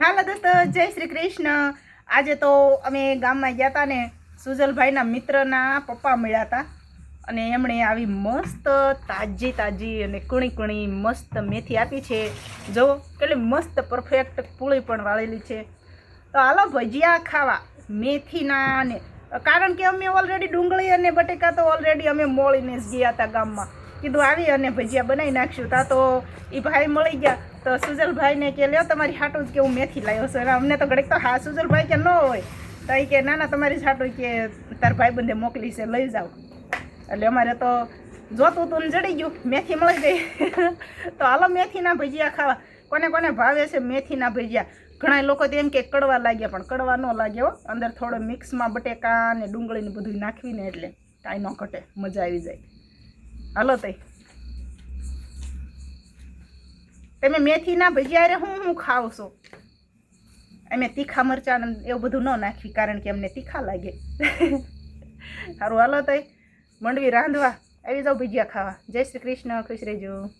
હાલો દોસ્તો, જય શ્રી કૃષ્ણ. આજે તો અમે ગામમાં ગયા હતા ને, સુજલભાઈના મિત્રના પપ્પા મળ્યા હતા અને એમણે આવી મસ્ત તાજી તાજી અને કુણી કુણી મસ્ત મેથી આપી છે. જો, કેટલી મસ્ત પરફેક્ટ પૂળી પણ વાળેલી છે. તો હાલો ભજીયા ખાવા, મેથીના ને, કારણ કે અમે ઓલરેડી ડુંગળી અને બટેકા તો ઓલરેડી અમે મોળીને જ ગયા હતા ગામમાં. કીધું આવી અને ભજીયા બનાવી નાખશું. તા તો એ ભાઈ મળી ગયા. તો સુજલભાઈને કે, લ્યો, તમારી હાટું જ કે હું મેથી લાવ્યો છું. અમને તો ઘડીક તો હા સુજલભાઈ કે ન હોય. તો એ કે, ના ના, તમારી હાટું કે તાર ભાઈબંધે મોકલી છે, લઈ જાઓ. એટલે અમારે તો જોતું તું જડી ગયું. મેથી મળી ગઈ. તો હાલો મેથીના ભજીયા ખાવા. કોને કોને ભાવે છે મેથીના ભજીયા? ઘણા લોકો તો એમ કે કડવા લાગ્યા પણ કડવા ન લાગ્યો અંદર થોડો મિક્સમાં બટેકા ને ડુંગળીને બધું નાખવીને એટલે કાંઈ ન ઘટે, મજા આવી જાય. હાલો તઈ. તમે મેથીના ભજીયા રે હું હું ખાવ છો? અમે તીખા મરચાં એવું બધું ન નાખવી કારણ કે અમને તીખા લાગે. સારું હાલો તઈ. મંડવી રાંધવા. આવી જાઓ ભજીયા ખાવા. જય શ્રી કૃષ્ણ. ખુશ રહેજો.